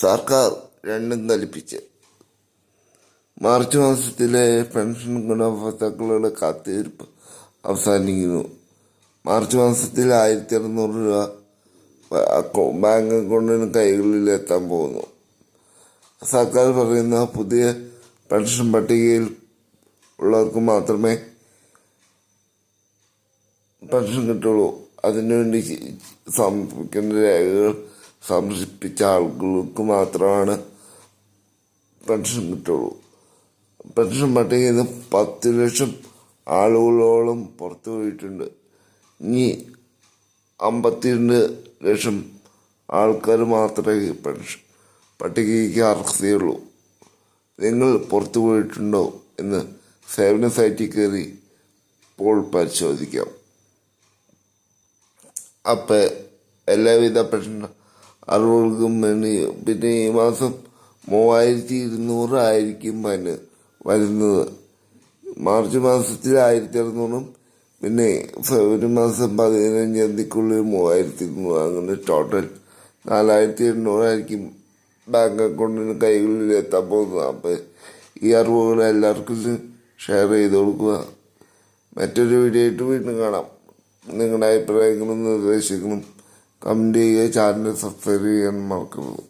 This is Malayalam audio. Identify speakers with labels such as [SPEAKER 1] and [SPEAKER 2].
[SPEAKER 1] സർക്കാർ രണ്ടും കൽപ്പിച്ച് മാർച്ച് മാസത്തിലെ പെൻഷൻ ഗുണഭോക്താക്കളുടെ കാത്തിരിപ്പ് അവസാനിക്കുന്നു. മാർച്ച് മാസത്തിൽ ആയിരത്തി അറുന്നൂറ് രൂപ ബാങ്ക് അക്കൗണ്ടിന് കൈകളിൽ എത്താൻ പോകുന്നു. സർക്കാർ പറയുന്ന പുതിയ പെൻഷൻ പട്ടികയിൽ ഉള്ളവർക്ക് മാത്രമേ പെൻഷൻ കിട്ടുള്ളൂ. അതിനുവേണ്ടി സമർപ്പിക്കേണ്ട രേഖകൾ സമർപ്പിച്ച ആളുകൾക്ക് മാത്രമാണ് പെൻഷൻ കിട്ടുള്ളൂ. പെൻഷൻ പട്ടികയിൽ നിന്ന് പത്ത് ലക്ഷം ആളുകളോളം പുറത്തു പോയിട്ടുണ്ട്. ഇനി അമ്പത്തിരണ്ട് ലക്ഷം ആൾക്കാർ മാത്രമേ പെൻഷൻ പട്ടികയ്ക്ക് അർഹതയുള്ളൂ. നിങ്ങൾ പുറത്തു പോയിട്ടുണ്ടോ എന്ന് സേവന സൈറ്റിൽ കയറി പോൾ പരിശോധിക്കാം. അപ്പം എല്ലാവിധ പെൻഷൻ വേണ്ടി പിന്നെ ഈ മാസം മൂവായിരത്തി ഇരുന്നൂറ് ആയിരിക്കും വന് വരുന്നത്. മാർച്ച് മാസത്തിൽ ആയിരത്തി അറുന്നൂറും പിന്നെ ഫെബ്രുവരി മാസം പതിനഞ്ചാം തീയതിക്കുള്ളിൽ മൂവായിരത്തി ഇരുന്നൂറ് അങ്ങനെ ടോട്ടൽ നാലായിരത്തി എണ്ണൂറായിരിക്കും ബാങ്ക് അക്കൗണ്ടിന് കൈകളിൽ എത്താൻ പോകുന്നത്. അപ്പം ഈ അറിവുകൾ എല്ലാവർക്കും ഷെയർ ചെയ്ത് കൊടുക്കുക. മറ്റൊരു വീഡിയോ ആയിട്ട് വീണ്ടും കാണാം. നിങ്ങളുടെ അഭിപ്രായങ്ങളും നിർദ്ദേശങ്ങളും കമന്റ് ചെയ്യുക ചാനൽ സബ്സ്ക്രൈബ് ചെയ്യാൻ മറക്കരുത്